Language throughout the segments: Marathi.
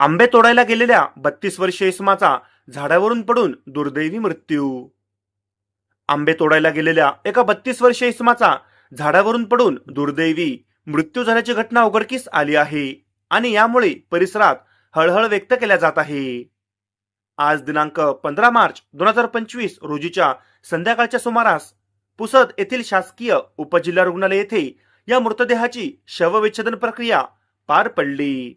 आंबे तोडायला गेलेल्या बत्तीस वर्षीय इसमाचा झाडावरून पडून दुर्दैवी मृत्यू. आंबे तोडायला गेलेल्या एका बत्तीस वर्षीय इसमाचा झाडावरून पडून दुर्दैवी मृत्यू झाल्याची घटना उघडकीस आली आहे आणि यामुळे परिसरात हळहळ व्यक्त केल्या जात आहे. आज दिनांक पंधरा मार्च दोन हजार पंचवीस रोजीच्या संध्याकाळच्या सुमारास पुसद येथील शासकीय उपजिल्हा रुग्णालय येथे या मृतदेहाची शवविच्छेदन प्रक्रिया पार पडली.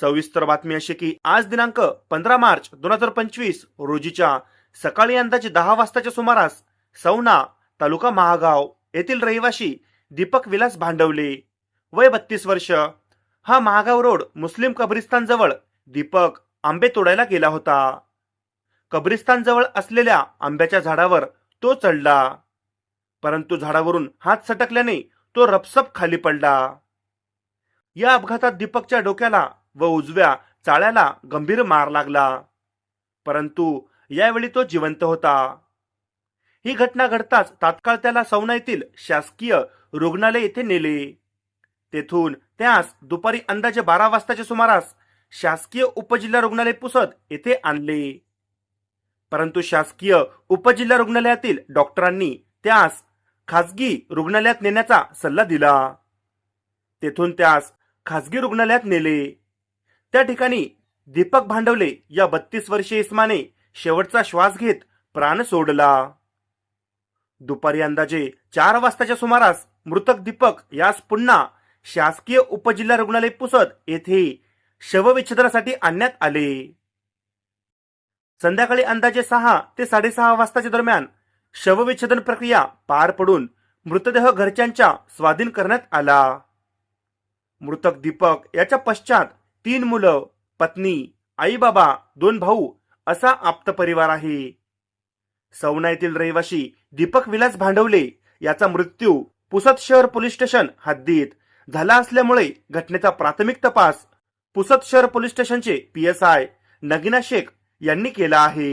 सविस्तर बातमी अशी की आज दिनांक पंधरा मार्च दोन हजार पंचवीस रोजीच्या सकाळी अंदाजे दहा वाजताच्या सुमारास सौना तालुका महागाव येथील रहिवाशी दीपक विलास भांडवले. वय बत्तीस वर्ष. हा महागाव रोड मुस्लिम कब्रिस्तान जवळ दीपक आंबे तोडायला गेला होता. कब्रिस्तान जवळ असलेल्या आंब्याच्या झाडावर तो चढला. परंतु झाडावरून हात सटकल्याने तो रपसप खाली पडला. या अपघातात दीपकच्या डोक्याला व उजव्या चाळ्याला गंभीर मार लागला. परंतु यावेळी तो जिवंत होता. ही घटना घडताच तात्काळ त्याला सौना येथील शासकीय रुग्णालय येथे नेले. तेथून त्यास दुपारी अंदाजे बारा वाजताच्या सुमारास शासकीय उपजिल्हा रुग्णालय पुसद येथे आणले. परंतु शासकीय उपजिल्हा रुग्णालयातील डॉक्टरांनी त्यास खासगी रुग्णालयात नेण्याचा सल्ला दिला. तेथून त्यास खासगी रुग्णालयात नेले. त्या ठिकाणी दीपक भांडवले या बत्तीस वर्षीय इस्माने शेवटचा श्वास घेत प्राण सोडला. दुपारी अंदाजे चार वाजताच्या सुमारास मृतक दीपक यास पुन्हा शासकीय उपजिल्हा रुग्णालय पुसद येथे शवविच्छेदनासाठी आणण्यात आले. संध्याकाळी अंदाजे सहा ते साडेसहा वाजताच्या दरम्यान शवविच्छेदन प्रक्रिया पार पडून मृतदेह घरच्यांच्या स्वाधीन करण्यात आला. मृतक दीपक याच्या पश्चात तीन मुलं पत्नी आई बाबा दोन भाऊ असा आप्त परिवार आहे. सौना येथील रहिवाशी दीपक विलास भांडवले याचा मृत्यू पुसद शहर पोलीस स्टेशन हद्दीत झाला असल्यामुळे घटनेचा प्राथमिक तपास पुसद शहर पोलीस स्टेशनचे P S I Nagina Shaikh यांनी केला आहे.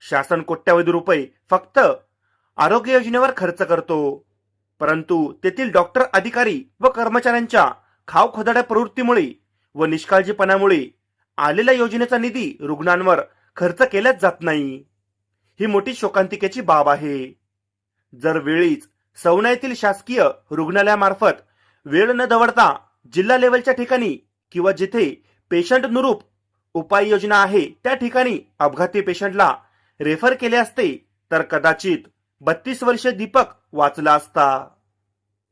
शासन कोट्यावधी रुपये फक्त आरोग्य योजनेवर खर्च करतो. परंतु तेथील डॉक्टर अधिकारी व कर्मचाऱ्यांच्या खाव खोदाड्या प्रवृत्तीमुळे व निष्काळजीपणामुळे आलेल्या योजनेचा निधी रुग्णांवर खर्च केलाच जात नाही. ही मोठी शोकांतिकेची बाब आहे. जर वेळीच सौना येथील शासकीय रुग्णालयामार्फत वेळ न दवडता जिल्हा लेवलच्या ठिकाणी किंवा जिथे पेशंट अनुरूप उपाययोजना आहे त्या ठिकाणी अपघाती पेशंटला रेफर केले असते तर कदाचित बत्तीस वर्षे दीपक वाचला असता.